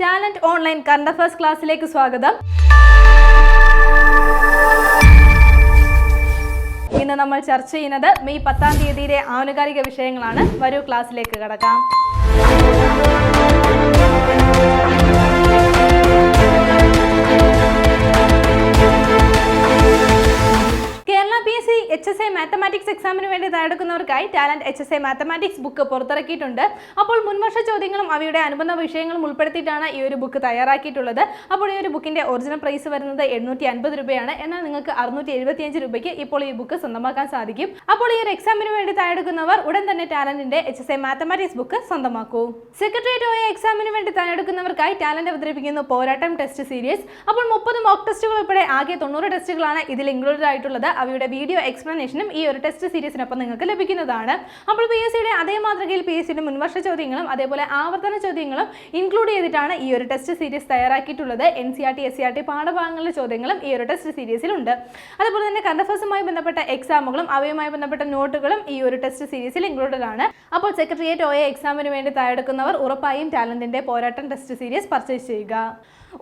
Talent online current affairs ക്ലാസ്സിലേക്ക് സ്വാഗതം. ഇന്ന് നമ്മൾ ചർച്ച ചെയ്യുന്നത് മെയ് പത്താം തീയതിയിലെ ആനുകാലിക വിഷയങ്ങളാണ്. വരൂ ക്ലാസ്സിലേക്ക് കടക്കാം. S C H S I mathematics എക്സാമിന് വേണ്ടി തയ്യാറെടുക്കുന്നവർക്കായി talent H S I mathematics book പുറത്തിറക്കിയിട്ടുണ്ട്. അപ്പോൾ മുൻവർഷ ചോദ്യങ്ങളും അവയുടെ അനുബന്ധ വിഷയങ്ങളും ഉൾപ്പെടുത്തിയിട്ടാണ് ഈ ഒരു ബുക്ക് തയ്യാറാക്കിയിട്ടുള്ളത്. അപ്പോൾ ഈ ഒരു ബുക്കിന്റെ ഒറിജിനൽ പ്രൈസ് വരുന്നത് എണ്ണൂറ്റി അൻപത് രൂപയാണ്. എന്നാൽ നിങ്ങൾക്ക് അറുന്നൂറ്റി എഴുപത്തിയഞ്ച് രൂപയ്ക്ക് ഇപ്പോൾ ഈ ബുക്ക് സ്വന്തമാക്കാൻ സാധിക്കും. അപ്പോൾ ഈ ഒരു എക്സാമിന് വേണ്ടി തയ്യാറെടുക്കുന്നവർ ഉടൻ തന്നെ ടാലന്റിന്റെ H S I mathematics book സ്വന്തമാക്കൂ. സെക്രട്ടേറിയറ്റ് ഒ എക്സാമിന് വേണ്ടി തയ്യാറെടുക്കുന്നവർക്കായി ടാലന്റ് അവതരിപ്പിക്കുന്ന പോരാട്ടം ടെസ്റ്റ് സീരീസ് അപ്പോൾ മുപ്പത് മോക്ക് ടെസ്റ്റുകൾ ഉൾപ്പെടെ ആകെ തൊണ്ണൂറ് ടെസ്റ്റുകളാണ് ഇതിൽ ഇൻക്ലൂഡഡ് ആയിട്ടുള്ളത്. അവയുടെ വീഡിയോ എക്സ്പ്ലനേഷനും ഈ ഒരു ടെസ്റ്റ് സീരീസിനൊപ്പം നിങ്ങൾക്ക് ലഭിക്കുന്നതാണ്. അപ്പോൾ പി എസ് സിയുടെ അതേ മാതൃകയിൽ പി എസ് സിയുടെ മുൻവർഷ ചോദ്യങ്ങളും അതേപോലെ ആവർത്തന ചോദ്യങ്ങളും ഇൻക്ലൂഡ് ചെയ്തിട്ടാണ് ഈ ഒരു ടെസ്റ്റ് സീരീസ് തയ്യാറാക്കിയിട്ടുള്ളത്. N C R T S C R T പാഠഭാഗങ്ങളിലെ ചോദ്യങ്ങളും ഈ ഒരു ടെസ്റ്റ് സീരീസിലുണ്ട് അതുപോലെ തന്നെ കണ്ടഫസുമായി ബന്ധപ്പെട്ട എക്സാമുകളും അവയുമായി ബന്ധപ്പെട്ട നോട്ടുകളും ഈ ഒരു ടെസ്റ്റ് സീരീസിൽ ഇൻക്ലൂഡഡ് ആണ്. അപ്പോൾ സെക്രട്ടേറിയറ്റ് ഒ എക്സാമിന് വേണ്ടി തയ്യാറെടുക്കുന്നവർ ഉറപ്പായും ടാലന്റിന്റെ പോരാട്ടം ടെസ്റ്റ് സീരീസ് പർച്ചേസ് ചെയ്യുക.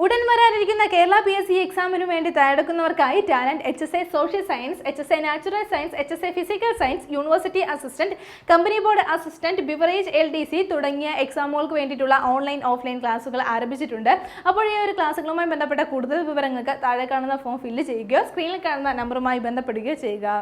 ഉടൻ വരാനിരിക്കുന്ന കേരള പി എസ് സി എക്സാമിന് വേണ്ടി തയ്യാറെടുക്കുന്നവർക്കായി talent H S A social science H S A natural science H S A physical science university assistant company board assistant beverage L D C തുടങ്ങിയ എക്സാമുകൾക്ക് വേണ്ടിയിട്ടുള്ള online offline ക്ലാസുകൾ ആരംഭിച്ചിട്ടുണ്ട്. അപ്പോൾ ഈ ഒരു ക്ലാസ്സുകളുമായി ബന്ധപ്പെട്ട കൂടുതൽ വിവരങ്ങൾക്ക് താഴെ കാണുന്ന ഫോം ഫില്ല് ചെയ്യുകയോ സ്ക്രീനിൽ കാണുന്ന നമ്പറുമായി ബന്ധപ്പെടുകയോ ചെയ്യുക.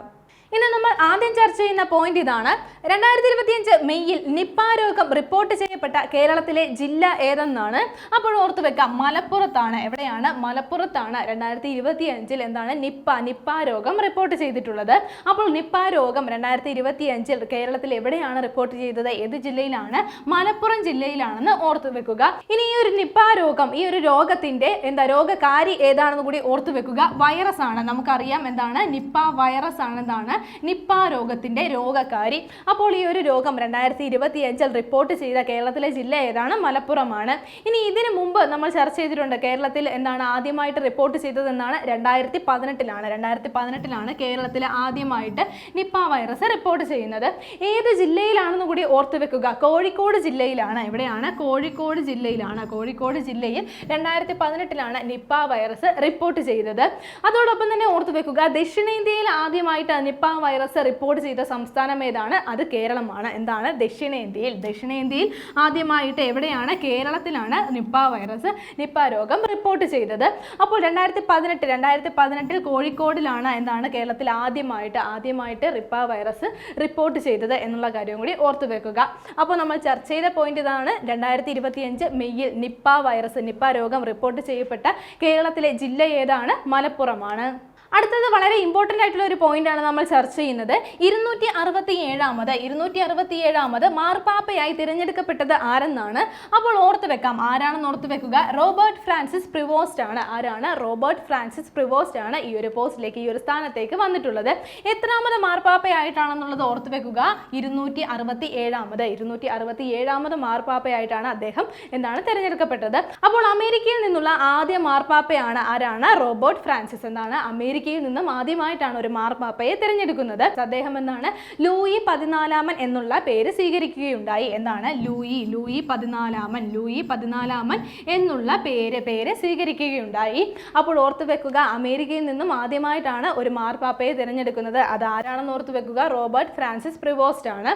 ഇന്ന് നമ്മൾ ആദ്യം ചർച്ച ചെയ്യുന്ന പോയിന്റ് ഇതാണ്. രണ്ടായിരത്തി ഇരുപത്തിയഞ്ച് മെയ്യിൽ നിപ്പ രോഗം റിപ്പോർട്ട് ചെയ്യപ്പെട്ട കേരളത്തിലെ ജില്ല ഏതെന്നാണ്? അപ്പോൾ ഓർത്തു വെക്കാം. മലപ്പുറത്താണ്. എവിടെയാണ്? മലപ്പുറത്താണ്. രണ്ടായിരത്തി ഇരുപത്തി അഞ്ചിൽ എന്താണ്? നിപ്പ നിപ്പ രോഗം റിപ്പോർട്ട് ചെയ്തിട്ടുള്ളത്. അപ്പോൾ നിപ്പ രോഗം രണ്ടായിരത്തി ഇരുപത്തി അഞ്ചിൽ കേരളത്തിൽ എവിടെയാണ് റിപ്പോർട്ട് ചെയ്തത്? ഏത് ജില്ലയിലാണ്? മലപ്പുറം ജില്ലയിലാണെന്ന് ഓർത്തു വെക്കുക. ഇനി ഈ ഒരു നിപ്പ രോഗം ഈ ഒരു രോഗത്തിന്റെ എന്താ രോഗകാരി ഏതാണെന്ന് കൂടി ഓർത്തു വെക്കുക. വൈറസ് ആണ്. നമുക്കറിയാം എന്താണ്? നിപ്പ വൈറസ് ആണ് എന്താണ് നിപ്പ രോഗത്തിന്റെ രോഗകാരി അപ്പോൾ ഈ ഒരു രോഗം രണ്ടായിരത്തി ഇരുപത്തി അഞ്ചിൽ റിപ്പോർട്ട് ചെയ്ത കേരളത്തിലെ ജില്ല ഏതാണ്? മലപ്പുറമാണ്. ഇനി ഇതിനു മുമ്പ് നമ്മൾ ചർച്ച ചെയ്തിട്ടുണ്ട് കേരളത്തിൽ എന്താണ് ആദ്യമായിട്ട് റിപ്പോർട്ട് ചെയ്തതെന്നാണ് രണ്ടായിരത്തി പതിനെട്ടിലാണ് രണ്ടായിരത്തി പതിനെട്ടിലാണ് കേരളത്തിൽ ആദ്യമായിട്ട് നിപ്പ വൈറസ് റിപ്പോർട്ട് ചെയ്യുന്നത്. ഏത് ജില്ലയിലാണെന്ന് കൂടി ഓർത്ത് വെക്കുക. കോഴിക്കോട് ജില്ലയിലാണ്. എവിടെയാണ് കോഴിക്കോട് ജില്ലയിലാണ്. കോഴിക്കോട് ജില്ലയിൽ രണ്ടായിരത്തി പതിനെട്ടിലാണ് നിപ്പ വൈറസ് റിപ്പോർട്ട് ചെയ്തത്. അതോടൊപ്പം തന്നെ ഓർത്ത് വെക്കുക ദക്ഷിണേന്ത്യയിൽ ആദ്യമായിട്ട് നിപ്പ വൈറസ് റിപ്പോർട്ട് ചെയ്ത സംസ്ഥാനം ഏതാണ്? അത് കേരളമാണ്. എന്താണ്? ദക്ഷിണേന്ത്യയിൽ. ദക്ഷിണേന്ത്യയിൽ ആദ്യമായിട്ട് എവിടെയാണ്? കേരളത്തിലാണ് നിപ്പ വൈറസ് നിപ്പ രോഗം റിപ്പോർട്ട് ചെയ്തത്. അപ്പോൾ രണ്ടായിരത്തി പതിനെട്ട് രണ്ടായിരത്തി പതിനെട്ടിൽ കോഴിക്കോടിലാണ് എന്താണ് കേരളത്തിൽ ആദ്യമായിട്ട് ആദ്യമായിട്ട് റിപ്പ വൈറസ് റിപ്പോർട്ട് ചെയ്തത് എന്നുള്ള കാര്യം കൂടി ഓർത്തു വെക്കുക. അപ്പോൾ നമ്മൾ ചർച്ച ചെയ്ത പോയിന്റ് ഇതാണ് രണ്ടായിരത്തി ഇരുപത്തിയഞ്ച് മെയ്യിൽ നിപ്പ വൈറസ് നിപ്പ രോഗം റിപ്പോർട്ട് ചെയ്യപ്പെട്ട കേരളത്തിലെ ജില്ല ഏതാണ്? മലപ്പുറമാണ്. അടുത്തത് വളരെ ഇമ്പോർട്ടന്റ് ആയിട്ടുള്ള ഒരു പോയിന്റ് ആണ് നമ്മൾ ചർച്ച ചെയ്യുന്നത്. ഇരുന്നൂറ്റി അറുപത്തി ഏഴാമത് ഇരുന്നൂറ്റി അറുപത്തി ഏഴാമത് മാർപ്പാപ്പയായി തിരഞ്ഞെടുക്കപ്പെട്ടത് ആരെന്നാണ്? അപ്പോൾ ഓർത്ത് വെക്കാം. ആരാണെന്ന് ഓർത്ത് വെക്കുക? റോബർട്ട് ഫ്രാൻസിസ് പ്രിവോസ്റ്റ് ആണ്. ആരാണ്? റോബർട്ട് ഫ്രാൻസിസ് പ്രിവോസ്റ്റ് ആണ് ഈ ഒരു പോസ്റ്റിലേക്ക് ഈ ഒരു സ്ഥാനത്തേക്ക് വന്നിട്ടുള്ളത്. എത്രാമത് മാർപ്പാപ്പയായിട്ടാണെന്നുള്ളത് ഓർത്ത് വെക്കുക. ഇരുന്നൂറ്റി അറുപത്തി ഏഴാമത് ഇരുന്നൂറ്റി അറുപത്തി ഏഴാമത് മാർപ്പാപ്പയായിട്ടാണ് അദ്ദേഹം എന്താണ് തിരഞ്ഞെടുക്കപ്പെട്ടത്. അപ്പോൾ അമേരിക്കയിൽ നിന്നുള്ള ആദ്യ മാർപ്പാപ്പയാണ് ആരാണ്? Robert Francis. എന്താണ്? അമേരിക്കയിൽ നിന്നും ആദ്യമായിട്ടാണ് ഒരു മാർപ്പാപ്പയെ തിരഞ്ഞെടുക്കുന്നത്. അദ്ദേഹം എന്നാണ് ലൂയി പതിനാലാമൻ എന്നുള്ള പേര് സ്വീകരിക്കുകയുണ്ടായി. എന്നാണ് ലൂയി ലൂയി പതിനാലാമൻ ലൂയി പതിനാലാമൻ എന്നുള്ള പേര് പേര് സ്വീകരിക്കുകയുണ്ടായി. അപ്പോൾ ഓർത്തു വെക്കുക അമേരിക്കയിൽ നിന്നും ആദ്യമായിട്ടാണ് ഒരു മാർപ്പാപ്പയെ തിരഞ്ഞെടുക്കുന്നത്. അത് ആരാണെന്ന് ഓർത്ത് വെക്കുക? റോബർട്ട് ഫ്രാൻസിസ് പ്രിവോസ്റ്റ് ആണ്.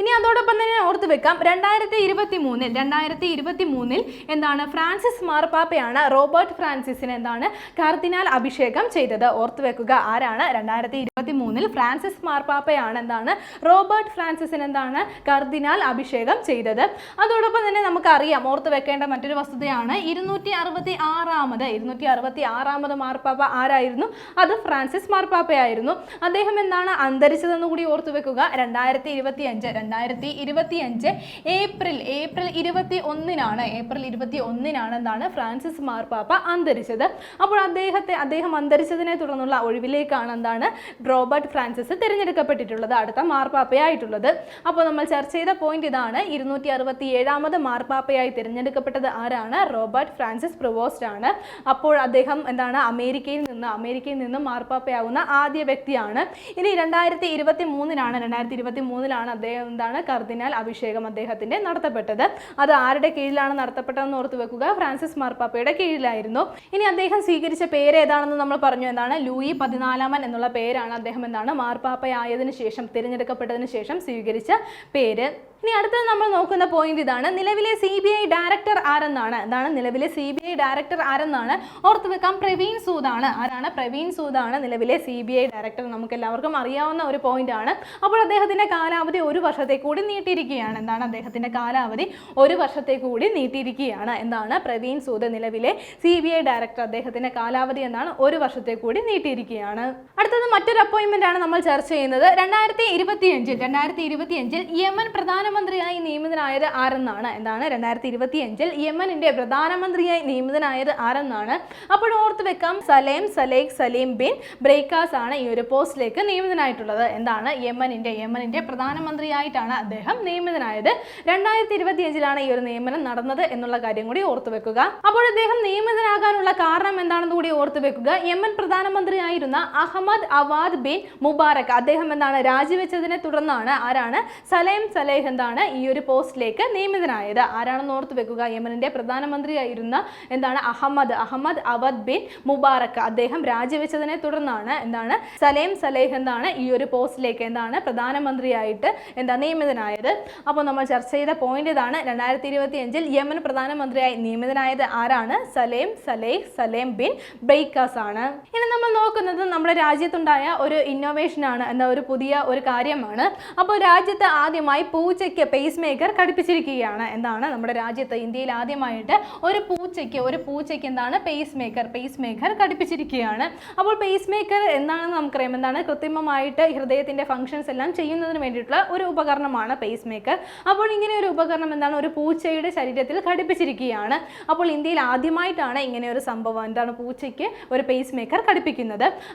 ഇനി അതോടൊപ്പം തന്നെ ഓർത്ത് വെക്കാം രണ്ടായിരത്തി ഇരുപത്തി മൂന്നിൽ രണ്ടായിരത്തി ഇരുപത്തി മൂന്നിൽ എന്താണ് ഫ്രാൻസിസ് മാർപ്പാപ്പയാണ് റോബർട്ട് ഫ്രാൻസിസിന് എന്താണ് കർദിനാൽ അഭിഷേകം ചെയ്തത്. ഓർത്ത് വെക്കുക ആരാണ്? രണ്ടായിരത്തി ഇരുപത്തി മൂന്നിൽ ഫ്രാൻസിസ് മാർപ്പാപ്പയാണ് എന്താണ് റോബർട്ട് ഫ്രാൻസിസിന് എന്താണ് കർദിനാൽ അഭിഷേകം ചെയ്തത്. അതോടൊപ്പം തന്നെ നമുക്കറിയാം ഓർത്ത് വെക്കേണ്ട മറ്റൊരു വസ്തുതയാണ് ഇരുന്നൂറ്റി അറുപത്തി ആറാമത് ഇരുന്നൂറ്റി അറുപത്തി ആറാമത് മാർപ്പാപ്പ ആരായിരുന്നു? അത് ഫ്രാൻസിസ് മാർപ്പാപ്പയായിരുന്നു അദ്ദേഹം എന്താണ് അന്തരിച്ചതെന്ന് കൂടി ഓർത്തു വെക്കുക. രണ്ടായിരത്തി ഇരുപത്തി അഞ്ച് രണ്ടായിരത്തി ഇരുപത്തി അഞ്ച് ഏപ്രിൽ ഏപ്രിൽ ഇരുപത്തി ഒന്നിനാണ് ഏപ്രിൽ ഇരുപത്തി ഒന്നിനാണ് എന്താണ് ഫ്രാൻസിസ് മാർപ്പാപ്പ അന്തരിച്ചത്. അപ്പോൾ അദ്ദേഹത്തെ അദ്ദേഹം അന്തരിച്ചതിനെ തുടർന്നുള്ള ഒഴിവിലേക്കാണ് എന്താണ് റോബർട്ട് ഫ്രാൻസിസ് തിരഞ്ഞെടുക്കപ്പെട്ടിട്ടുള്ളത് അടുത്ത മാർപ്പാപ്പയായിട്ടുള്ളത്. അപ്പോൾ നമ്മൾ ചർച്ച ചെയ്ത പോയിന്റ് ഇതാണ്. ഇരുന്നൂറ്റി അറുപത്തി ഏഴാമത് മാർപ്പാപ്പയായി തിരഞ്ഞെടുക്കപ്പെട്ടത് ആരാണ്? റോബർട്ട് ഫ്രാൻസിസ് പ്രൊവോസ്റ്റ് ആണ്. അപ്പോൾ അദ്ദേഹം എന്താണ് അമേരിക്കയിൽ നിന്ന് അമേരിക്കയിൽ നിന്ന് മാർപ്പാപ്പയാവുന്ന ആദ്യ വ്യക്തിയാണ്. ഇനി രണ്ടായിരത്തി ഇരുപത്തി മൂന്നിലാണ് രണ്ടായിരത്തി ഇരുപത്തി മൂന്നിലാണ് അദ്ദേഹം എന്താണ് കർദിനാൽ അഭിഷേകം അദ്ദേഹത്തിന്റെ നടത്തപ്പെട്ടത്. അത് ആരുടെ കീഴിലാണ് നടത്തപ്പെട്ടതെന്ന് ഓർത്ത് വെക്കുക. ഫ്രാൻസിസ് മാർപ്പാപ്പയുടെ കീഴിലായിരുന്നു. ഇനി അദ്ദേഹം സ്വീകരിച്ച പേര് ഏതാണെന്ന് നമ്മൾ പറഞ്ഞു. എന്താണ്? ലൂയി പതിനാലാമൻ എന്നുള്ള പേരാണ് അദ്ദേഹം എന്താണ് മാർപ്പാപ്പയായതിനു ശേഷം തിരഞ്ഞെടുക്കപ്പെട്ടതിന് ശേഷം സ്വീകരിച്ച പേര്. ഇനി അടുത്തത് നമ്മൾ നോക്കുന്ന പോയിന്റ് ഇതാണ്. നിലവിലെ സി ബി ഐ ഡയറക്ടർ ആരെന്നാണ്? എന്താണ് നിലവിലെ സി ബി ഐ ഡയറക്ടർ ആരെന്നാണ് ഓർത്ത് വെക്കാം. പ്രവീൺ സൂദാണ്. ആരാണ്? പ്രവീൺ സൂദാണ് നിലവിലെ സി ബി ഐ ഡയറക്ടർ നമുക്ക് എല്ലാവർക്കും അറിയാവുന്ന ഒരു പോയിന്റ് ആണ്. അപ്പോൾ അദ്ദേഹത്തിന്റെ കാലാവധി ഒരു വർഷത്തെ കൂടി നീട്ടിയിരിക്കുകയാണ്. എന്താണ് അദ്ദേഹത്തിന്റെ കാലാവധി? ഒരു വർഷത്തെ കൂടി നീട്ടിയിരിക്കുകയാണ്. എന്താണ്? പ്രവീൺ സൂദ് നിലവിലെ സി ബി ഐ ഡയറക്ടർ അദ്ദേഹത്തിന്റെ കാലാവധി എന്താണ്? ഒരു വർഷത്തെ കൂടി നീട്ടിയിരിക്കുകയാണ്. അടുത്തത് മറ്റൊരു അപ്പോയിന്റ്മെന്റ് ആണ് നമ്മൾ ചർച്ച ചെയ്യുന്നത്. രണ്ടായിരത്തി ഇരുപത്തിയഞ്ചിൽ രണ്ടായിരത്തി ഇരുപത്തിയഞ്ചിൽ യമൻ പ്രധാനമന്ത്രിയായി നിയമിതനായത് ആരെന്നാണ്? എന്താണ്? രണ്ടായിരത്തി ഇരുപത്തിയഞ്ചിൽ യമനിന്റെ പ്രധാനമന്ത്രിയായി നിയമിതനായത് ആരെന്നാണ്? അപ്പോൾ ഓർത്ത് വെക്കാം Salem Salekh Salim bin Breikas ആണ് ഈ ഒരു പോസ്റ്റിലേക്ക് നിയമിതനായിട്ടുള്ളത്. എന്താണ്? യമനിന്റെ യമനിന്റെ പ്രധാനമന്ത്രിയായിട്ടാണ് അദ്ദേഹം നിയമിതനായത്. രണ്ടായിരത്തി ഇരുപത്തിയഞ്ചിലാണ് ഈ ഒരു നിയമനം നടന്നത് എന്നുള്ള കാര്യം കൂടി ഓർത്തു വെക്കുക. അപ്പോൾ അദ്ദേഹം നിയമിതനാകാനുള്ള കാരണം എന്താണെന്ന് കൂടി ഓർത്തു വെക്കുക. യമൻ പ്രധാനമന്ത്രിയായിരുന്ന അഹമ്മദ് അവാദ് ബിൻ മുബാറക്. അദ്ദേഹം എന്താണ് രാജിവെച്ചതിനെ തുടർന്നാണ് ആരാണ് സലേം സലേഹ് എന്താണ് ഈ ഒരു പോസ്റ്റിലേക്ക് നിയമിതനായത്. ആരാണെന്ന് ഓർത്ത് വെക്കുക. യമനിന്റെ പ്രധാനമന്ത്രിയായിരുന്ന എന്താണ് Ahmed Ahmed Awad bin Mubarak. അദ്ദേഹം രാജിവെച്ചതിനെ തുടർന്നാണ് എന്താണ് സലേം സലേഹ് എന്താണ് ഈ ഒരു പോസ്റ്റിലേക്ക് എന്താണ് പ്രധാനമന്ത്രിയായിട്ട് എന്താ നിയമിതനായത്. അപ്പോൾ നമ്മൾ ചർച്ച ചെയ്ത പോയിന്റ് ഇതാണ്. രണ്ടായിരത്തി ഇരുപത്തി അഞ്ചിൽ യമൻ പ്രധാനമന്ത്രിയായി നിയമിതനായത് ആരാണ്? Salem Saleh Salem bin Beikas ആണ്. ഇനി നമ്മൾ നോക്കുന്നത് നമ്മുടെ രാജ്യത്തുണ്ടായ ഒരു ഇന്നോവേഷൻ ആണ് എന്ന ഒരു പുതിയ ഒരു കാര്യമാണ്. അപ്പോൾ രാജ്യത്ത് ആദ്യമായി പൂച്ചയ്ക്ക് പേസ് മേക്കർ ഘടിപ്പിച്ചിരിക്കുകയാണ് എന്താണ് നമ്മുടെ രാജ്യത്ത് ഇന്ത്യയിൽ ആദ്യമായിട്ട് ഒരു പൂച്ചയ്ക്ക് ഒരു പൂച്ചയ്ക്ക് എന്താണ് പേസ് മേക്കർ പേസ് മേക്കർ ഘടിപ്പിച്ചിരിക്കുകയാണ്. അപ്പോൾ പേസ് മേക്കർ എന്താണെന്ന് നമുക്കറിയാം. എന്താണ്? കൃത്രിമമായിട്ട് ഹൃദയത്തിന്റെ ഫങ്ഷൻസ് എല്ലാം ചെയ്യുന്നതിന് വേണ്ടിയിട്ടുള്ള ഒരു ഉപകരണമാണ് പേസ് മേക്കർ അപ്പോൾ ഇങ്ങനെ ഒരു ഉപകരണം എന്താണ്? ഒരു പൂച്ചയുടെ ശരീരത്തിൽ ഘടിപ്പിച്ചിരിക്കുകയാണ്. അപ്പോൾ ഇന്ത്യയിൽ ആദ്യമായിട്ടാണ് ഇങ്ങനെ ഒരു സംഭവം. എന്താണ്? പൂച്ചയ്ക്ക് ഒരു പേസ് മേക്കർ ഘടിപ്പിക്കുന്നത്.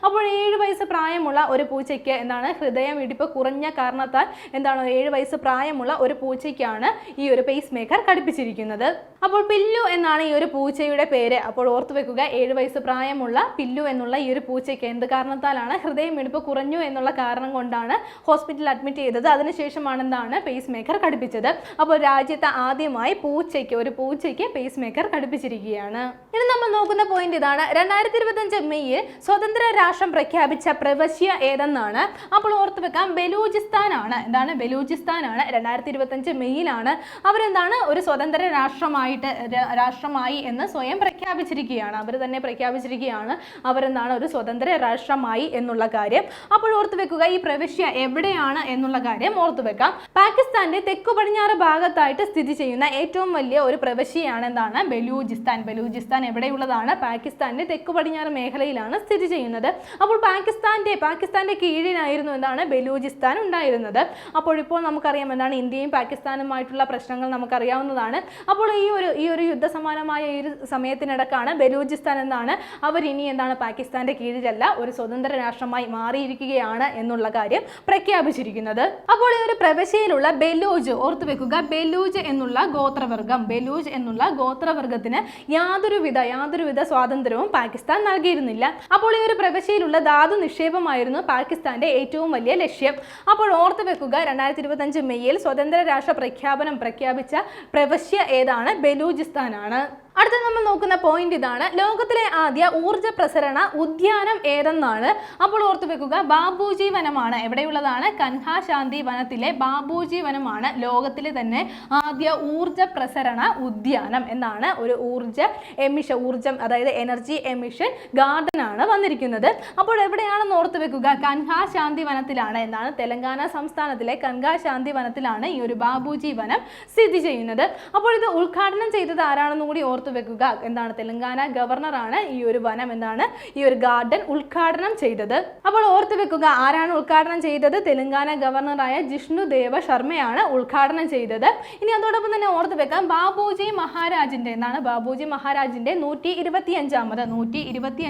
അപ്പോൾ ഏഴ് വയസ്സ് പ്രായമുള്ള ഒരു പൂച്ചയ്ക്ക് എന്താണ് ഹൃദയം ഇടിപ്പ് കുറഞ്ഞ കാരണത്താൽ എന്താണ് ഏഴ് വയസ്സ് പ്രായമുള്ള ഒരു പൂച്ചയ്ക്കാണ് ഈ ഒരു പേസ് മേക്കർ ഘടിപ്പിച്ചിരിക്കുന്നത്. അപ്പോൾ പില്ലു എന്നാണ് ഈ ഒരു പൂച്ചയുടെ പേര്. അപ്പോൾ ഓർത്തു വെക്കുക ഏഴ് വയസ്സ് പ്രായമുള്ള പില്ലു എന്നുള്ള ഈ ഒരു പൂച്ചയ്ക്ക് എന്ത് കാരണത്താലാണ് ഹൃദയം ഇടിപ്പ് കുറഞ്ഞു എന്നുള്ള കാരണം കൊണ്ടാണ് ഹോസ്പിറ്റലിൽ അഡ്മിറ്റ് ചെയ്തത്. അതിനുശേഷമാണ് എന്താണ് പേസ് മേക്കർ ഘടിപ്പിച്ചത്. അപ്പോൾ രാജ്യത്ത് ആദ്യമായി പൂച്ചയ്ക്ക് ഒരു പൂച്ചയ്ക്ക് പേസ് മേക്കർ ഘടിപ്പിച്ചിരിക്കുകയാണ്. ഇനി നമ്മൾ നോക്കുന്ന പോയിന്റ് ഇതാണ്. രണ്ടായിരത്തി ഇരുപത്തഞ്ച് മെയ്യിൽ സ്വതന്ത്ര രാഷ്ട്രം പ്രഖ്യാപിച്ച പ്രവശ്യ ഏതെന്നാണ് അപ്പോൾ ഓർത്ത് വെക്കാം. ബലൂചിസ്ഥാൻ ആണ് എന്താണ്? ബലൂചിസ്ഥാൻ ആണ് രണ്ടായിരത്തി ഇരുപത്തഞ്ച് മെയ്യിലാണ് അവരെന്താണ്? ഒരു സ്വതന്ത്ര രാഷ്ട്രമായിട്ട് രാഷ്ട്രമായി എന്ന് സ്വയം പ്രഖ്യാപിച്ചിരിക്കുകയാണ്. അവർ തന്നെ പ്രഖ്യാപിച്ചിരിക്കുകയാണ് അവരെന്താണ്? ഒരു സ്വതന്ത്ര രാഷ്ട്രമായി എന്നുള്ള കാര്യം. അപ്പോൾ ഓർത്ത് വെക്കുക ഈ പ്രവിശ്യ എവിടെയാണ് എന്നുള്ള കാര്യം ഓർത്തു വെക്കാം. പാകിസ്ഥാന്റെ തെക്കു പടിഞ്ഞാറ് ഭാഗത്തായിട്ട് സ്ഥിതി ചെയ്യുന്ന ഏറ്റവും വലിയ ഒരു പ്രവശ്യയാണ് എന്താണ്? ബലൂചിസ്ഥാൻ. ബലൂചിസ്ഥാൻ എവിടെയുള്ളതാണ്? പാകിസ്ഥാന്റെ തെക്കു പടിഞ്ഞാറ് മേഖലയിലാണ് സ്ഥിതി ചെയ്യുന്നത്. അപ്പോൾ പാകിസ്ഥാന്റെ പാകിസ്ഥാന്റെ കീഴിലായിരുന്നു എന്താണ് ബലൂചിസ്ഥാൻ ഉണ്ടായിരുന്നത്. അപ്പോൾ ഇപ്പോൾ നമുക്കറിയാം എന്താണ് ഇന്ത്യയും പാകിസ്ഥാനുമായിട്ടുള്ള പ്രശ്നങ്ങൾ നമുക്കറിയാവുന്നതാണ്. അപ്പോൾ ഈ ഒരു ഈ ഒരു യുദ്ധസമാനമായ ഈ ഒരു സമയത്തിനിടക്കാണ് ബലൂചിസ്ഥാൻ എന്നാണ് അവർ ഇനി എന്താണ് പാകിസ്ഥാന്റെ കീഴിലല്ല ഒരു സ്വതന്ത്ര രാഷ്ട്രമായി മാറിയിരിക്കുകയാണ് എന്നുള്ള കാര്യം പ്രഖ്യാപിച്ചിരിക്കുന്നത്. അപ്പോൾ ഈ ഒരു പ്രവിശ്യയിലുള്ള ബലൂജ് ഓർത്തു വെക്കുക ബലൂജ് എന്നുള്ള ഗോത്രവർഗം ബലൂജ് എന്നുള്ള ഗോത്രവർഗത്തിന് യാതൊരുവിധ യാതൊരുവിധ സ്വാതന്ത്ര്യവും പാകിസ്ഥാൻ നൽകിയിരുന്നില്ല. അപ്പോൾ ഈ ഒരു പ്രവിശ്യയിലുള്ള ധാതു നിക്ഷേപമായിരുന്നു പാകിസ്ഥാന്റെ ഏറ്റവും വലിയ ലക്ഷ്യം. അപ്പോൾ ഓർത്തു വെക്കുക രണ്ടായിരത്തി ഇരുപത്തഞ്ച് മെയ്യിൽ സ്വതന്ത്ര രാഷ്ട്ര പ്രഖ്യാപനം പ്രഖ്യാപിച്ച പ്രവശ്യ ഏതാണ്? ബലൂചിസ്ഥാനാണ്. അടുത്ത നമ്മൾ നോക്കുന്ന പോയിന്റ് ഇതാണ്. ലോകത്തിലെ ആദ്യ ഊർജ പ്രസരണ ഉദ്യാനം ഏതെന്നാണ്? അപ്പോൾ ഓർത്തു വെക്കുക ബാബൂജി വനമാണ്. എവിടെയുള്ളതാണ്? കൻഹാ ശാന്തി വനത്തിലെ ബാബൂജി വനമാണ് ലോകത്തിലെ തന്നെ ആദ്യ ഊർജ പ്രസരണ ഉദ്യാനം എന്നാണ്. ഒരു ഊർജ എമിഷൻ ഊർജം അതായത് എനർജി എമിഷൻ ഗാർഡൻ ആണ് വന്നിരിക്കുന്നത്. അപ്പോൾ എവിടെയാണെന്ന് ഓർത്ത് വെക്കുക. കൻഹാ ശാന്തി വനത്തിലാണ് എന്നാണ് തെലങ്കാന സംസ്ഥാനത്തിലെ കൻഹാ ശാന്തി വനത്തിലാണ് ഈ ഒരു ബാബുജി വനം സ്ഥിതി ചെയ്യുന്നത്. അപ്പോൾ ഇത് ഉദ്ഘാടനം ചെയ്തത് ആരാണെന്നും കൂടി ഓർത്ത് വെക്കുക. എന്താണ് തെലങ്കാന ഗവർണറാണ് ഈ ഒരു വനം എന്താണ് ഈ ഒരു ഗാർഡൻ ഉദ്ഘാടനം ചെയ്തത്. അപ്പോൾ ഓർത്ത് വെക്കുക ആരാണ് ഉദ്ഘാടനം ചെയ്തത്? തെലങ്കാന ഗവർണറായ ജിഷ്ണു ദേവ ശർമ്മയാണ് ഉദ്ഘാടനം ചെയ്തത്. ഇനി അതോടൊപ്പം തന്നെ ഓർത്ത് വെക്കാം ബാബുജി മഹാരാജിന്റെ എന്നാണ് ബാബുജി മഹാരാജിന്റെ നൂറ്റി ഇരുപത്തി അഞ്ചാമത് നൂറ്റി ഇരുപത്തി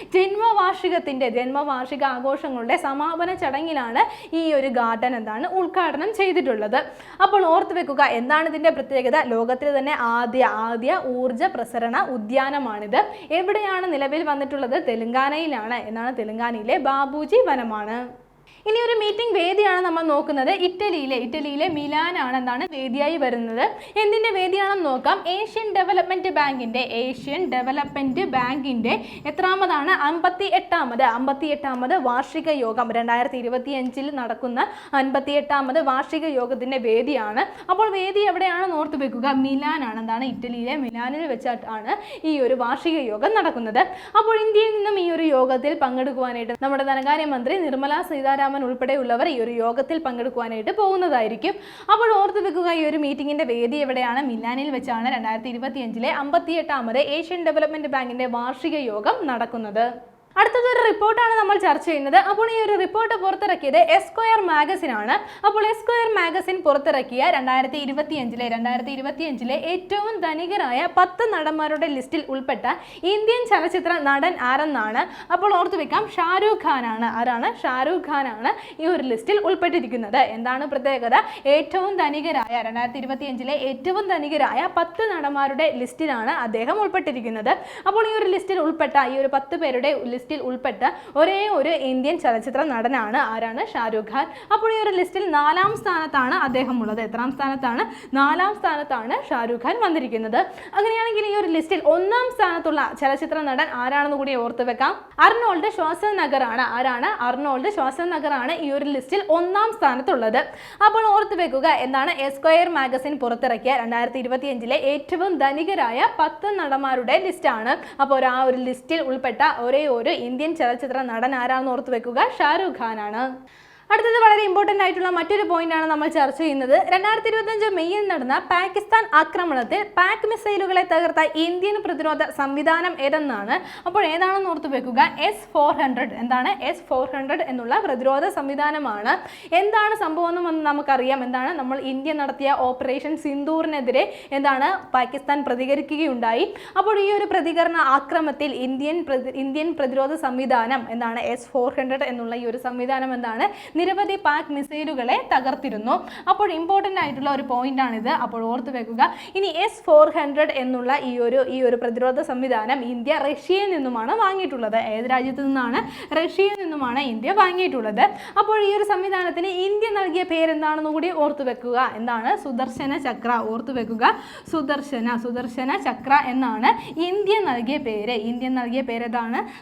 അഞ്ചാമത് ജന്മവാർഷികത്തിന്റെ ജന്മവാർഷിക ആഘോഷങ്ങളുടെ സമാപന ചടങ്ങിലാണ് ഈ ഒരു ഗാർഡൻ എന്താണ് ഉദ്ഘാടനം ചെയ്തിട്ടുള്ളത്. അപ്പോൾ ഓർത്ത് വെക്കുക എന്താണ് ഇതിന്റെ പ്രത്യേകത? ലോകത്തിലെ തന്നെ ആദ്യ ആദ്യ ഊർജ പ്രസരണ ഉദ്യാനമാണിത്. എവിടെയാണ് നിലവിൽ വന്നിട്ടുള്ളത്? തെലങ്കാനയിലാണ്. എന്നാണ് തെലങ്കാനയിലെ ബാബുജി വനമാണ്. ഇനി ഒരു മീറ്റിംഗ് വേദിയാണ് നമ്മൾ നോക്കുന്നത്. ഇറ്റലിയിലെ ഇറ്റലിയിലെ മിലാനാണ് എന്നാണ് വേദിയായി വരുന്നത്. എന്തിന്റെ വേദിയാണെന്ന് നോക്കാം. ഏഷ്യൻ ഡെവലപ്മെന്റ് ബാങ്കിന്റെ ഏഷ്യൻ ഡെവലപ്മെന്റ് ബാങ്കിന്റെ എത്രാമതാണ്? അമ്പത്തി എട്ടാമത് അമ്പത്തി എട്ടാമത് വാർഷിക യോഗം. രണ്ടായിരത്തി ഇരുപത്തി അഞ്ചിൽ നടക്കുന്ന അൻപത്തി എട്ടാമത് വാർഷിക യോഗത്തിന്റെ വേദിയാണ്. അപ്പോൾ വേദി എവിടെയാണ് ഓർത്ത് വെക്കുക. മിലാനാണ് എന്താണ് ഇറ്റലിയിലെ മിലാനിൽ വെച്ചിട്ടാണ് ഈ ഒരു വാർഷിക യോഗം നടക്കുന്നത്. അപ്പോൾ ഇന്ത്യയിൽ നിന്നും ഈ ഒരു യോഗത്തിൽ പങ്കെടുക്കുവാനായിട്ട് നമ്മുടെ ധനകാര്യമന്ത്രി നിർമ്മല സീതാരാമൻ ഉൾപ്പെടെയുള്ളവർ ഈ ഒരു യോഗത്തിൽ പങ്കെടുക്കുവാനായിട്ട് പോകുന്നതായിരിക്കും. അപ്പോൾ ഓർത്ത് വെക്കുക ഈ ഒരു മീറ്റിംഗിന്റെ വേദി എവിടെയാണ്? മിലാനിൽ വെച്ചാണ് രണ്ടായിരത്തി ഇരുപത്തിയഞ്ചിലെ അമ്പത്തിയെട്ടാമത് ഏഷ്യൻ ഡെവലപ്മെന്റ് ബാങ്കിന്റെ വാർഷിക യോഗം നടക്കുന്നത്. അടുത്തത് ഒരു റിപ്പോർട്ടാണ് നമ്മൾ ചർച്ച ചെയ്യുന്നത്. അപ്പോൾ ഈ ഒരു റിപ്പോർട്ട് പുറത്തിറക്കിയത് എസ്ക്വയർ മാഗസിൻ ആണ്. അപ്പോൾ എസ്ക്വയർ മാഗസിൻ പുറത്തിറക്കിയ രണ്ടായിരത്തി ഇരുപത്തി അഞ്ചിലെ രണ്ടായിരത്തി ഇരുപത്തി അഞ്ചിലെ ഏറ്റവും ധനികരായ പത്ത് നടന്മാരുടെ ലിസ്റ്റിൽ ഉൾപ്പെട്ട ഇന്ത്യൻ ചലച്ചിത്ര നടൻ ആരെന്നാണ്? അപ്പോൾ ഓർത്തു വെക്കാം ഷാരൂഖ് ഖാൻ ആണ്. ആരാണ്? ഷാരൂഖ് ഖാൻ ആണ് ഈ ഒരു ലിസ്റ്റിൽ ഉൾപ്പെട്ടിരിക്കുന്നത്. എന്താണ് പ്രത്യേകത? ഏറ്റവും ധനികരായ രണ്ടായിരത്തി ഇരുപത്തി അഞ്ചിലെ ഏറ്റവും ധനികരായ പത്ത് നടന്മാരുടെ ലിസ്റ്റിലാണ് അദ്ദേഹം ഉൾപ്പെട്ടിരിക്കുന്നത്. അപ്പോൾ ഈ ഒരു ലിസ്റ്റിൽ ഉൾപ്പെട്ട ഈ ഒരു പത്ത് പേരുടെ ലിസ്റ്റിൽ ഉൾപ്പെട്ട ഒരേ ഒരു ഇന്ത്യൻ ചലച്ചിത്ര നടനാണ് ആരാണ്? ഷാരൂഖ് ഖാൻ. അപ്പോൾ ഈ ഒരു ലിസ്റ്റിൽ നാലാം സ്ഥാനത്താണ് അദ്ദേഹം ഉള്ളത്. എത്രാം സ്ഥാനത്താണ്? നാലാം സ്ഥാനത്താണ് ഷാരൂഖ് ഖാൻ വന്നിരിക്കുന്നത്. അങ്ങനെയാണെങ്കിൽ ഈ ഒരു ലിസ്റ്റിൽ ഒന്നാം സ്ഥാനത്തുള്ള ചലച്ചിത്ര നടൻ ആരാണെന്ന് കൂടി ഓർത്ത് വെക്കാം. അർണോൾഡ് ശ്വാസ നഗർ ആണ് ആരാണ്? അർണോൾഡ് ശ്വാസ നഗർ ആണ് ഈ ഒരു ലിസ്റ്റിൽ ഒന്നാം സ്ഥാനത്തുള്ളത്. അപ്പോൾ ഓർത്ത് വെക്കുക എന്താണ് എസ്ക്വയർ മാഗസിൻ പുറത്തിറക്കിയ രണ്ടായിരത്തി ഇരുപത്തി അഞ്ചിലെ ഏറ്റവും ധനികരായ പത്ത് നടന്മാരുടെ ലിസ്റ്റാണ്. അപ്പോൾ ആ ഒരു ലിസ്റ്റിൽ ഉൾപ്പെട്ട ഒരേ ഒരു ഇന്ത്യൻ ചലച്ചിത്ര നടൻ ആരാണെന്ന് ഓർത്ത് വെക്കുക. ഷാരൂഖ് ഖാൻ ആണ് അടുത്തത് വളരെ ഇമ്പോർട്ടന്റ് ആയിട്ടുള്ള മറ്റൊരു പോയിന്റ് ആണ് നമ്മൾ ചർച്ച ചെയ്യുന്നത്. രണ്ടായിരത്തി ഇരുപത്തഞ്ച് മെയ്യിൽ നടന്ന പാകിസ്ഥാൻ ആക്രമണത്തിൽ പാക് മിസൈലുകളെ തകർത്ത ഇന്ത്യൻ പ്രതിരോധ സംവിധാനം ഏതെന്നാണ്? അപ്പോൾ ഏതാണെന്ന് ഓർത്ത് വെക്കുക. എസ് ഫോർ ഹൺഡ്രഡ് എന്താണ്? എസ് ഫോർ ഹൺഡ്രഡ് എന്നുള്ള പ്രതിരോധ സംവിധാനമാണ്. എന്താണ് സംഭവം എന്ന് നമുക്കറിയാം. എന്താണ്? നമ്മൾ ഇന്ത്യ നടത്തിയ ഓപ്പറേഷൻ സിന്ദൂറിനെതിരെ എന്താണ്? പാകിസ്ഥാൻ പ്രതികരിക്കുകയുണ്ടായി. അപ്പോൾ ഈ ഒരു പ്രതികരണ ആക്രമത്തിൽ ഇന്ത്യൻ ഇന്ത്യൻ പ്രതിരോധ സംവിധാനം എന്താണ്? എസ് ഫോർ ഹൺഡ്രഡ് എന്നുള്ള ഈ ഒരു സംവിധാനം എന്താണ്? നിരവധി പാക് മിസൈലുകളെ തകർത്തിരുന്നു. അപ്പോൾ ഇമ്പോർട്ടന്റ് ആയിട്ടുള്ള ഒരു പോയിന്റ് ആണിത്. അപ്പോൾ ഓർത്ത് വെക്കുക. ഇനി എസ് ഫോർ ഹൺഡ്രഡ് എന്നുള്ള ഈ ഒരു ഈ ഒരു പ്രതിരോധ സംവിധാനം ഇന്ത്യ റഷ്യയിൽ നിന്നുമാണ് വാങ്ങിയിട്ടുള്ളത്. ഏത് രാജ്യത്തു നിന്നാണ്? റഷ്യയിൽ നിന്നുമാണ് ഇന്ത്യ വാങ്ങിയിട്ടുള്ളത്. അപ്പോൾ ഈ ഒരു സംവിധാനത്തിന് ഇന്ത്യ നൽകിയ പേരെന്താണെന്ന് കൂടി ഓർത്തു വെക്കുക. എന്താണ്? സുദർശന ചക്ര. ഓർത്തു വെക്കുക. സുദർശന സുദർശന ചക്ര എന്നാണ് ഇന്ത്യ നൽകിയ പേര്. ഇന്ത്യ നൽകിയ പേര്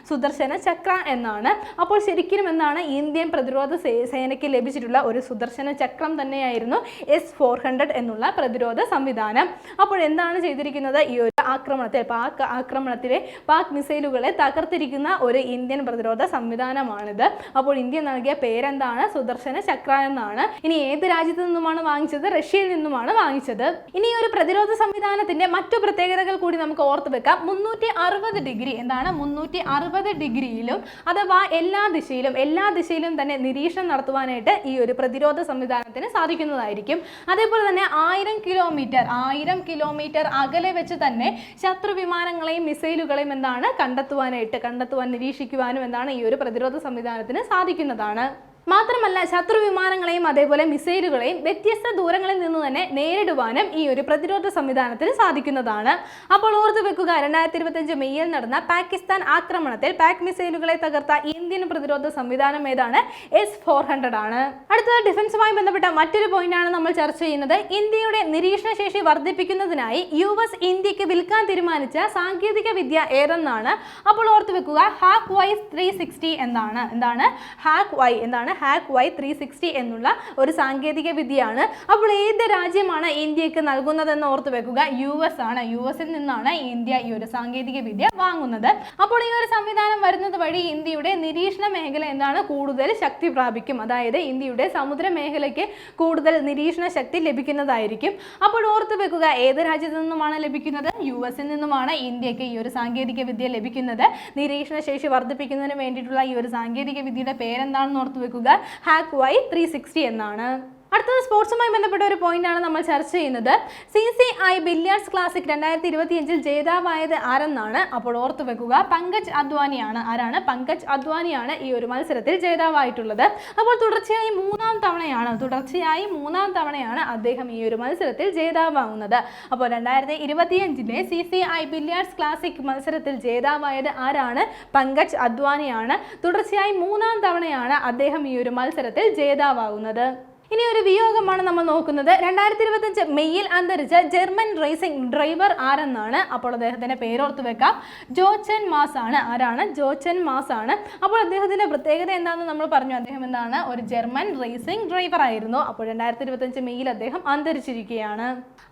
സുദർശന ചക്ര എന്നാണ്. അപ്പോൾ ശരിക്കും എന്താണ്? ഇന്ത്യൻ പ്രതിരോധ സേനയ്ക്ക് ലഭിച്ചിട്ടുള്ള ഒരു സുദർശന ചക്രം തന്നെയായിരുന്നു എസ് ഫോർ ഹൺഡ്രഡ് എന്നുള്ള പ്രതിരോധ സംവിധാനം. അപ്പോൾ എന്താണ് ചെയ്തിരിക്കുന്നത്? ഈ ഒരു ആക്രമണത്തെ പാക് ആക്രമണത്തിലെ പാക് മിസൈലുകളെ തകർത്തിരിക്കുന്ന ഒരു ഇന്ത്യൻ പ്രതിരോധ സംവിധാനമാണിത്. അപ്പോൾ ഇന്ത്യ നൽകിയ പേരെന്താണ്? സുദർശന ചക്ര എന്നാണ്. ഇനി ഏത് രാജ്യത്തു നിന്നുമാണ് വാങ്ങിച്ചത്? റഷ്യയിൽ നിന്നുമാണ് വാങ്ങിച്ചത്. ഇനി ഒരു പ്രതിരോധ സംവിധാനത്തിന്റെ മറ്റു പ്രത്യേകതകൾ കൂടി നമുക്ക് ഓർത്ത് വെക്കാം. മുന്നൂറ്റി അറുപത് ഡിഗ്രി എന്താണ്? മുന്നൂറ്റി അറുപത് ഡിഗ്രിയിലും അഥവാ എല്ലാ ദിശയിലും എല്ലാ ദിശയിലും തന്നെ നിരീക്ഷണം നടത്തുവാനായിട്ട് ഈ ഒരു പ്രതിരോധ സംവിധാനത്തിന് സാധിക്കുന്നതായിരിക്കും. അതേപോലെ തന്നെ ആയിരം കിലോമീറ്റർ ആയിരം കിലോമീറ്റർ അകലെ വെച്ച് തന്നെ ശത്രു വിമാനങ്ങളെയും മിസൈലുകളെയും എന്താണ് കണ്ടെത്തുവാനായിട്ട് കണ്ടെത്തുവാൻ നിരീക്ഷിക്കുവാനും എന്താണ് ഈ ഒരു പ്രതിരോധ സംവിധാനത്തിന് സാധിക്കുന്നതാണ്. മാത്രമല്ല ശത്രു വിമാനങ്ങളെയും അതേപോലെ മിസൈലുകളെയും വ്യത്യസ്ത ദൂരങ്ങളിൽ നിന്ന് തന്നെ നേരിടുവാനും ഈ ഒരു പ്രതിരോധ സംവിധാനത്തിന് സാധിക്കുന്നതാണ്. അപ്പോൾ ഓർത്തു വെക്കുക രണ്ടായിരത്തി ഇരുപത്തഞ്ച് മെയ്യിൽ നടന്ന പാകിസ്ഥാൻ ആക്രമണത്തിൽ പാക് മിസൈലുകളെ തകർത്ത ഇന്ത്യൻ പ്രതിരോധ സംവിധാനം ഏതാണ്? എസ് ഫോർ ഹൺഡ്രഡ് ആണ്. അടുത്തത് ഡിഫൻസുമായി ബന്ധപ്പെട്ട മറ്റൊരു പോയിന്റാണ് നമ്മൾ ചർച്ച ചെയ്യുന്നത്. ഇന്ത്യയുടെ നിരീക്ഷണ ശേഷി വർദ്ധിപ്പിക്കുന്നതിനായി യു എസ് ഇന്ത്യയ്ക്ക് വിൽക്കാൻ തീരുമാനിച്ച സാങ്കേതിക വിദ്യ ഏതെന്നാണ്? അപ്പോൾ ഓർത്തു വെക്കുക ഹാക്ക് വൈ ത്രീ സിക്സ്റ്റി എന്താണ്? എന്താണ്? ഹാക്ക് വൈ എന്താണ്? ഹാക്ക് വൈ ത്രീ സിക്സ്റ്റി എന്നുള്ള ഒരു സാങ്കേതിക വിദ്യയാണ് അപ്പോൾ ഏത് രാജ്യമാണ് ഇന്ത്യയ്ക്ക് നൽകുന്നതെന്ന് ഓർത്ത് വെക്കുക? യു എസ് ആണ്. യു എസിൽ നിന്നാണ് ഇന്ത്യ ഈ ഒരു സാങ്കേതിക വിദ്യ വാങ്ങുന്നത്. അപ്പോൾ ഈ ഒരു സംവിധാനം വരുന്നത് വഴി ഇന്ത്യയുടെ നിരീക്ഷണ മേഖല എന്താണ്? കൂടുതൽ ശക്തി പ്രാപിക്കും. അതായത് ഇന്ത്യയുടെ സമുദ്ര മേഖലയ്ക്ക് കൂടുതൽ നിരീക്ഷണ ശക്തി ലഭിക്കുന്നതായിരിക്കും. അപ്പോൾ ഓർത്ത് വെക്കുക ഏത് രാജ്യത്തു നിന്നുമാണ് ലഭിക്കുന്നത്? യു എസിൽ നിന്നുമാണ് ഇന്ത്യയ്ക്ക് ഈ ഒരു സാങ്കേതിക വിദ്യ ലഭിക്കുന്നത്. നിരീക്ഷണ ശേഷി വർദ്ധിപ്പിക്കുന്നതിന് വേണ്ടിയിട്ടുള്ള ഈ ഒരു സാങ്കേതിക വിദ്യയുടെ പേരെന്താണെന്ന് ഓർത്ത് വെക്കുക? ഹാക്ക് വൈ ത്രീ എന്നാണ്. അടുത്തത് സ്പോർട്സുമായി ബന്ധപ്പെട്ട ഒരു പോയിന്റാണ് നമ്മൾ ചർച്ച ചെയ്യുന്നത്. C C I billiards classic രണ്ടായിരത്തി ഇരുപത്തിയഞ്ചിൽ ജേതാവായത് ആരെന്നാണ്? അപ്പോൾ ഓർത്തു വെക്കുക പങ്കജ് അദ്വാനിയാണ് ആരാണ്? പങ്കജ് അദ്വാനിയാണ് ഈ ഒരു മത്സരത്തിൽ ജേതാവായിട്ടുള്ളത്. അപ്പോൾ തുടർച്ചയായി മൂന്നാം തവണയാണ് തുടർച്ചയായി മൂന്നാം തവണയാണ് അദ്ദേഹം ഈ ഒരു മത്സരത്തിൽ ജേതാവാകുന്നത്. അപ്പോൾ രണ്ടായിരത്തി ഇരുപത്തിയഞ്ചിലെ C C I billiards classic മത്സരത്തിൽ ജേതാവായത് ആരാണ്? പങ്കജ് അദ്വാനിയാണ്. തുടർച്ചയായി മൂന്നാം തവണയാണ് അദ്ദേഹം ഈ ഒരു മത്സരത്തിൽ ജേതാവാകുന്നത്. ഇനി ഒരു വിയോഗമാണ് നമ്മൾ നോക്കുന്നത്. രണ്ടായിരത്തി ഇരുപത്തഞ്ച് മെയ്യിൽ അന്തരിച്ച ജർമ്മൻ റേസിംഗ് ഡ്രൈവർ ആരെന്നാണ്? അപ്പോൾ അദ്ദേഹത്തിന്റെ പേരോർത്ത് വെക്കാം. ജോച്ചൻ മാസ് ആണ് ആരാണ്? ജോച്ചൻ മാസ് ആണ് അപ്പോൾ അദ്ദേഹത്തിന്റെ പ്രത്യേകത എന്താണെന്ന് നമ്മൾ പറഞ്ഞു. അദ്ദേഹം എന്താണ്? ഒരു ജർമ്മൻ റേസിംഗ് ഡ്രൈവർ ആയിരുന്നു. അപ്പോൾ രണ്ടായിരത്തി ഇരുപത്തഞ്ച് മെയ്യിൽ അദ്ദേഹം അന്തരിച്ചിരിക്കുകയാണ്.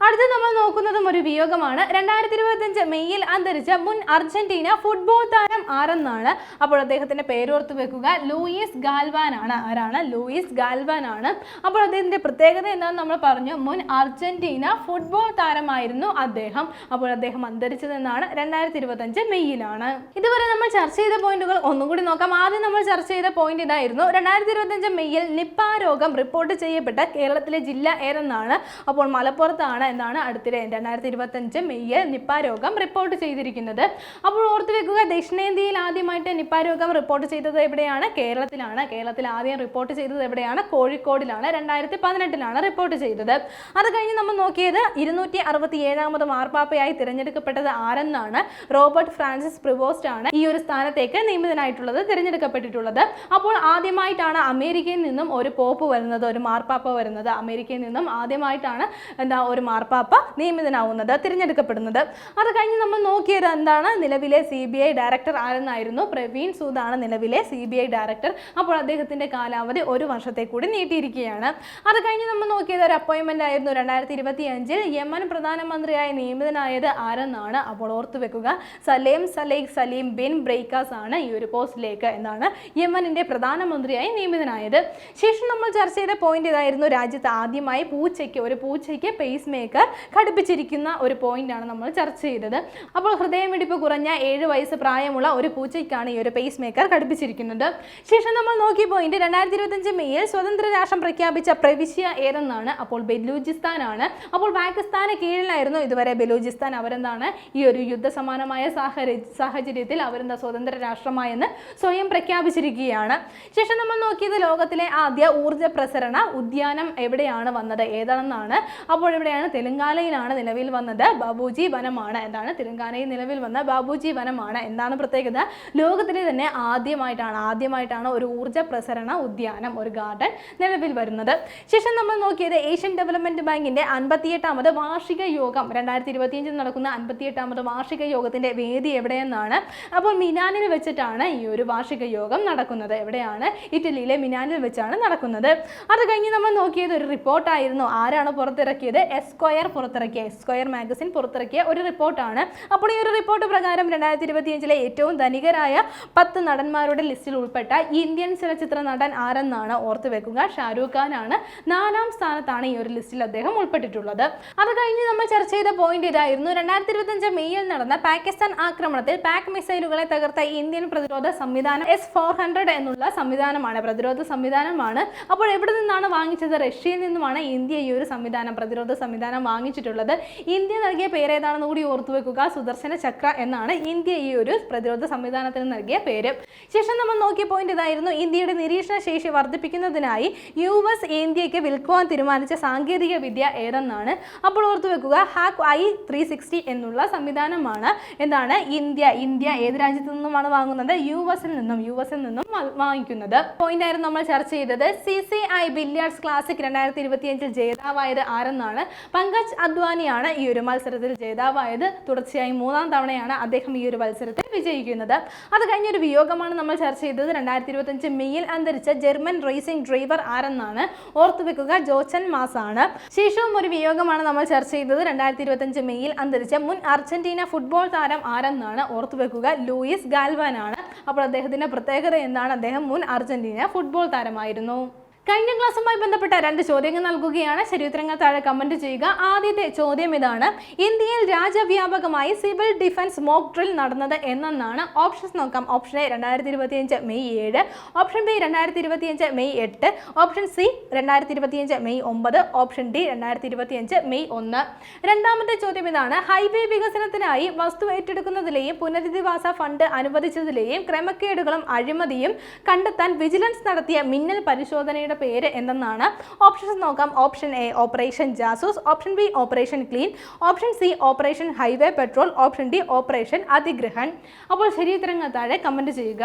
അടുത്ത നമ്മൾ നോക്കുന്നതും ഒരു വിയോഗമാണ്. രണ്ടായിരത്തി ഇരുപത്തഞ്ച് മെയ്യിൽ അന്തരിച്ച മുൻ അർജന്റീന ഫുട്ബോൾ താരം ആരെന്നാണ്? അപ്പോൾ അദ്ദേഹത്തിന്റെ പേരോർത്ത് വെക്കുക. ലൂയിസ് ഗാൽവാൻ ആണ് ആരാണ്? ലൂയിസ് ഗാൽവാൻ ആണ് അപ്പോൾ അദ്ദേഹത്തിന്റെ പ്രത്യേകത എന്താണെന്ന് നമ്മൾ പറഞ്ഞു. മുൻ അർജന്റീന ഫുട്ബോൾ താരമായിരുന്നു അദ്ദേഹം. അപ്പോൾ അദ്ദേഹം അന്തരിച്ചതെന്നാണ് രണ്ടായിരത്തി ഇരുപത്തഞ്ച് മെയ്യിലാണ്. ഇതുവരെ നമ്മൾ ചർച്ച ചെയ്ത പോയിന്റുകൾ ഒന്നുകൂടി നോക്കാം. ആദ്യം നമ്മൾ ചർച്ച ചെയ്ത പോയിന്റ് ഇതായിരുന്നു. രണ്ടായിരത്തി ഇരുപത്തഞ്ച് മെയ്യിൽ നിപ്പ രോഗം റിപ്പോർട്ട് ചെയ്യപ്പെട്ട കേരളത്തിലെ ജില്ല ഏതെന്നാണ് അപ്പോൾ മലപ്പുറത്താണ് എന്നാണ് അടുത്തിടെ രണ്ടായിരത്തി ഇരുപത്തഞ്ച് മെയ്യിൽ നിപ്പ രോഗം റിപ്പോർട്ട് ചെയ്തിരിക്കുന്നത്. അപ്പോൾ ഓർത്തു വെക്കുക ദക്ഷിണേന്ത്യയിൽ ആദ്യമായിട്ട് നിപ്പ രോഗം റിപ്പോർട്ട് ചെയ്തത് എവിടെയാണ്? കേരളത്തിലാണ്. കേരളത്തിൽ ആദ്യം റിപ്പോർട്ട് ചെയ്തത് എവിടെയാണ്? കോഴിക്കോടിലാണ്. രണ്ടായിരത്തി പതിനെട്ടിലാണ് റിപ്പോർട്ട് ചെയ്തത്. അത് കഴിഞ്ഞ് നമ്മൾ നോക്കിയത് ഇരുന്നൂറ്റി അറുപത്തി ഏഴാമത് മാർപ്പാപ്പയായി തിരഞ്ഞെടുക്കപ്പെട്ടത് ആരെന്നാണ്? റോബർട്ട് ഫ്രാൻസിസ് പ്രിവോസ്റ്റ് ആണ് ഈ ഒരു സ്ഥാനത്തേക്ക് നിയമിതനായിട്ടുള്ളത് തിരഞ്ഞെടുക്കപ്പെട്ടിട്ടുള്ളത്. അപ്പോൾ ആദ്യമായിട്ടാണ് അമേരിക്കയിൽ നിന്നും ഒരു പോപ്പ് വരുന്നത് ഒരു മാർപ്പാപ്പ വരുന്നത്. അമേരിക്കയിൽ നിന്നും ആദ്യമായിട്ടാണ് എന്താ ഒരു മാർപ്പാപ്പ നിയമിതനാവുന്നത് തിരഞ്ഞെടുക്കപ്പെടുന്നത്. അത് കഴിഞ്ഞ് നമ്മൾ നോക്കിയത് എന്താണ്? നിലവിലെ സി ബി ഐ ഡയറക്ടർ ആരെന്നായിരുന്നു? പ്രവീൺ സൂദാണ് നിലവിലെ സി ബി ഐ ഡയറക്ടർ. അപ്പോൾ അദ്ദേഹത്തിന്റെ കാലാവധി ഒരു വർഷത്തെ കൂടി നീട്ടിയിരിക്കുകയാണ്. അത് കഴിഞ്ഞ് നമ്മൾ നോക്കിയത് ഒരു അപ്പോയിന്റ്മെന്റ് ആയിരുന്നു രണ്ടായിരത്തി ഇരുപത്തി അഞ്ചിൽ യമൻ പ്രധാനമന്ത്രിയായി നിയമിതനായത് ആരെന്നാണ് അപ്പോൾ ഓർത്തു വെക്കുക. Salem Salekh Salim bin Breikas ആണ് ഈ ഒരു പോസ്റ്റിലേക്ക് എന്നാണ് യമനിന്റെ പ്രധാനമന്ത്രിയായി നിയമിതനായത്. ശേഷം നമ്മൾ ചർച്ച ചെയ്ത പോയിന്റ് ഇതായിരുന്നു രാജ്യത്ത് ആദ്യമായി പൂച്ചയ്ക്ക് ഒരു പൂച്ചയ്ക്ക് പേസ് മേക്കർ ഘടിപ്പിച്ചിരിക്കുന്ന ഒരു ആണ് നമ്മൾ ചർച്ച ചെയ്തത്. അപ്പോൾ ഹൃദയമിടിപ്പ് കുറഞ്ഞ ഏഴ് വയസ്സ് പ്രായമുള്ള ഒരു പൂച്ചയ്ക്കാണ് ഈ ഒരു പേസ് മേക്കർ ഘടിപ്പിച്ചിരിക്കുന്നത്. ശേഷം നമ്മൾ നോക്കിയ പോയിന്റ് രണ്ടായിരത്തി ഇരുപത്തഞ്ച് മെയ്യിൽ സ്വതന്ത്ര രാഷ്ട്രം പ്രഖ്യാപിച്ച പ്രവിശ്യ ഏതെന്നാണ്? അപ്പോൾ ബലൂചിസ്ഥാനാണ്. അപ്പോൾ പാകിസ്ഥാന് കീഴിലായിരുന്നു ഇതുവരെ ബലൂചിസ്ഥാൻ. അവരെന്താണ്? ഈ ഒരു യുദ്ധസമാനമായ സാഹചര്യ സാഹചര്യത്തിൽ അവരെന്താ സ്വതന്ത്ര രാഷ്ട്രമായെന്ന് സ്വയം പ്രഖ്യാപിച്ചിരിക്കുകയാണ്. ശേഷം നമ്മൾ നോക്കിയത് ലോകത്തിലെ ആദ്യ ഊർജ പ്രസരണ ഉദ്യാനം എവിടെയാണ് വന്നത്? ഏതാണെന്നാണ്. അപ്പോൾ എവിടെയാണ് തെലങ്കാനയിലാണ് നിലവിൽ വന്നത് ബാബുജി വനമാണ്. എന്താണ്? തെലങ്കാനയിൽ നിലവിൽ വന്ന ബാബുജി വനമാണ്. എന്താണ് പ്രത്യേകത? ലോകത്തിലെ തന്നെ ആദ്യമായിട്ടാണ് ആദ്യമായിട്ടാണ് ഒരു ഊർജ പ്രസരണ ഉദ്യാനം ഒരു ഗാർഡൻ നിലവിൽ വരുന്നത്. ശേഷം നമ്മൾ നോക്കിയത് ഏഷ്യൻ ഡെവലപ്മെന്റ് ബാങ്കിന്റെ അൻപത്തിയെട്ടാമത് വാർഷിക യോഗം. രണ്ടായിരത്തി ഇരുപത്തിയഞ്ചിൽ നടക്കുന്ന അൻപത്തിയെട്ടാമത് വാർഷിക യോഗത്തിന്റെ വേദി എവിടെയെന്നാണ് അപ്പോൾ മിനാനിൽ വെച്ചിട്ടാണ് ഈ ഒരു വാർഷിക യോഗം നടക്കുന്നത്. എവിടെയാണ്? ഇറ്റലിയിലെ മിനാനിൽ വെച്ചാണ് നടക്കുന്നത്. അത് കഴിഞ്ഞ് നമ്മൾ നോക്കിയത് ഒരു റിപ്പോർട്ടായിരുന്നു. ആരാണ് പുറത്തിറക്കിയത്? എസ്ക്വയർ പുറത്തിറക്കിയ എസ്ക്വയർ മാഗസിൻ പുറത്തിറക്കിയ ഒരു റിപ്പോർട്ടാണ്. അപ്പോൾ ഈ ഒരു റിപ്പോർട്ട് പ്രകാരം രണ്ടായിരത്തി ഇരുപത്തിയഞ്ചിലെ ഏറ്റവും ധനികരായ പത്ത് നടന്മാരുടെ ലിസ്റ്റിൽ ഉൾപ്പെട്ട ഇന്ത്യൻ ചലച്ചിത്ര നടൻ ആരെന്നാണ് ഓർത്തു വെക്കുക? ഷാരൂഖ് ഖാൻ ആണ് നാലാം സ്ഥാനത്താണ് ഈ ഒരു ലിസ്റ്റിൽ അദ്ദേഹം ഉൾപ്പെട്ടിട്ടുള്ളത്. അത് കഴിഞ്ഞ് നമ്മൾ ചർച്ച ചെയ്ത പോയിന്റ് ഇതായിരുന്നു. രണ്ടായിരത്തി ഇരുപത്തഞ്ച് മെയ്യിൽ നടന്ന പാകിസ്ഥാൻ ആക്രമണത്തിൽ പാക് മിസൈലുകളെ തകർത്ത ഇന്ത്യൻ പ്രതിരോധ സംവിധാനം എസ് ഫോർ ഹൺഡ്രഡ് എന്നുള്ള സംവിധാനമാണ് പ്രതിരോധ സംവിധാനമാണ്. അപ്പോൾ എവിടെ നിന്നാണ് വാങ്ങിച്ചത്? റഷ്യയിൽ നിന്നുമാണ് ഇന്ത്യ ഈ ഒരു സംവിധാനം പ്രതിരോധ സംവിധാനം വാങ്ങിച്ചിട്ടുള്ളത്. ഇന്ത്യ നൽകിയ പേര് ഏതാണെന്ന് കൂടി ഓർത്തു വെക്കുക. സുദർശന ചക്ര എന്നാണ് ഇന്ത്യ ഈ ഒരു പ്രതിരോധ സംവിധാനത്തിന് നൽകിയ പേര്. ശേഷം നമ്മൾ നോക്കിയ പോയിന്റ് ഇതായിരുന്നു. ഇന്ത്യയുടെ നിരീക്ഷണ ശേഷി വർദ്ധിപ്പിക്കുന്നതിനായി യു എസ് ഇന്ത്യയ്ക്ക് വിൽക്കുവാൻ തീരുമാനിച്ച സാങ്കേതിക വിദ്യ ഏതെന്നാണ്? അപ്പോൾ ഓർത്തു വെക്കുക ഹാക്ക് ഐ ത്രീ സിക്സ്റ്റി എന്നുള്ള സംവിധാനമാണ്. എന്താണ്? ഇന്ത്യ ഇന്ത്യ ഏത് രാജ്യത്തു നിന്നുമാണ് വാങ്ങുന്നത്? യു എസിൽ നിന്നും യു എസിൽ നിന്നും വാങ്ങിക്കുന്നത്. പോയിന്റ് ആയിരുന്നു നമ്മൾ ചർച്ച ചെയ്തത്. C C I billiards classic രണ്ടായിരത്തി ഇരുപത്തിയഞ്ചിൽ ജേതാവായത് ആരെന്നാണ്? പങ്കജ് അദ്വാനിയാണ് ഈ ഒരു മത്സരത്തിൽ ജേതാവായത്. തുടർച്ചയായി മൂന്നാം തവണയാണ് അദ്ദേഹം ഈ ഒരു മത്സരത്തിൽ വിജയിക്കുന്നത്. അത് കഴിഞ്ഞൊരു വിയോഗമാണ് നമ്മൾ ചർച്ച ചെയ്തത്. രണ്ടായിരത്തി ഇരുപത്തഞ്ച് മെയ്യിൽ അന്തരിച്ച ജർമ്മൻ റേസിംഗ് ഡ്രൈവർ ആരെന്നാണ്? ഓർത്തു വെക്കുക ജോച്ചൻ മാസാണ്. ശേഷവും ഒരു വിയോഗമാണ് നമ്മൾ ചർച്ച ചെയ്തത്. രണ്ടായിരത്തി ഇരുപത്തഞ്ച് മെയ്യിൽ അന്തരിച്ച മുൻ അർജന്റീന ഫുട്ബോൾ താരം ആരെന്നാണ് ഓർത്തു വെക്കുക. ലൂയിസ് ഗാൽവാനാണ്. അപ്പോൾ അദ്ദേഹത്തിന്റെ പ്രത്യേകത എന്താണ്? അദ്ദേഹം മുൻ അർജന്റീന ഫുട്ബോൾ താരമായിരുന്നു. കഴിഞ്ഞ ക്ലാസ്സുമായി ബന്ധപ്പെട്ട രണ്ട് ചോദ്യങ്ങൾ നൽകുകയാണ്. ശരിയുത്തരങ്ങൾ താഴെ കമന്റ് ചെയ്യുക. ആദ്യത്തെ ചോദ്യം ഇതാണ്. ഇന്ത്യയിൽ രാജ്യവ്യാപകമായി സിവിൽ ഡിഫൻസ് മോക്ക് ഡ്രിൽ നടന്നത് എന്നെന്നാണ്. ഓപ്ഷൻസ് നോക്കാം. ഓപ്ഷൻ എ രണ്ടായിരത്തി ഇരുപത്തിയഞ്ച് മെയ് ഏഴ്. ഓപ്ഷൻ ബി രണ്ടായിരത്തി ഇരുപത്തിയഞ്ച് മെയ് എട്ട്. ഓപ്ഷൻ സി രണ്ടായിരത്തി ഇരുപത്തിയഞ്ച് മെയ് ഒമ്പത്. ഓപ്ഷൻ ഡി രണ്ടായിരത്തി ഇരുപത്തിയഞ്ച് മെയ് ഒന്ന്. രണ്ടാമത്തെ ചോദ്യം ഇതാണ്. ഹൈവേ വികസനത്തിനായി വസ്തു ഏറ്റെടുക്കുന്നതിലെയും പുനരധിവാസ ഫണ്ട് അനുവദിച്ചതിലെയും ക്രമക്കേടുകളും അഴിമതിയും കണ്ടെത്താൻ വിജിലൻസ് നടത്തിയ മിന്നൽ പരിശോധനയുടെ പേര് എന്തെന്നാണ്? ഓപ്ഷൻസ് നോക്കാം. Option A operation Jasoos option B operation clean option C operation highway patrol option D operation Atigrahan അപ്പോൾ ശരിയുത്തരങ്ങൾ താഴെ കമന്റ് ചെയ്യുക.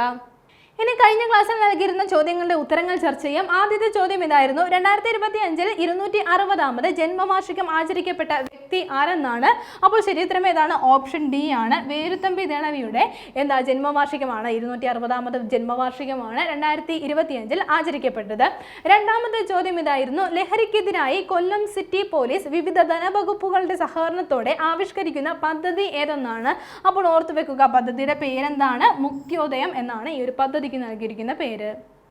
ഇനി കഴിഞ്ഞ ക്ലാസ്സിൽ നൽകിയിരുന്ന ചോദ്യങ്ങളുടെ ഉത്തരങ്ങൾ ചർച്ച ചെയ്യാം. ആദ്യത്തെ ചോദ്യം ഇതായിരുന്നു. രണ്ടായിരത്തി ഇരുപത്തി അഞ്ചിൽ ഇരുന്നൂറ്റി അറുപതാമത് ജന്മവാർഷികം ആചരിക്കപ്പെട്ട വ്യക്തി ആരെന്നാണ്? അപ്പോൾ ശരിയുത്തരം ഏതാണ്? ഓപ്ഷൻ ഡി ആണ്. വേരുത്തമ്പി ദേണവിയുടെ എന്താ ജന്മവാർഷികമാണ്. ഇരുന്നൂറ്റി അറുപതാമത് ജന്മവാർഷികമാണ് രണ്ടായിരത്തി ഇരുപത്തി അഞ്ചിൽ ആചരിക്കപ്പെട്ടത്. രണ്ടാമത്തെ ചോദ്യം ഇതായിരുന്നു. ലഹരിക്കെതിരായി കൊല്ലം സിറ്റി പോലീസ് വിവിധ ധനവകുപ്പുകളുടെ സഹകരണത്തോടെ ആവിഷ്കരിക്കുന്ന പദ്ധതി ഏതെന്നാണ്? അപ്പോൾ ഓർത്തു വെക്കുക പദ്ധതിയുടെ പേരെന്താണ്? മുക്തിയോദയം എന്നാണ് ഈ ഒരു പദ്ധതിക്ക് നൽകിയിരിക്കുന്ന പേര്.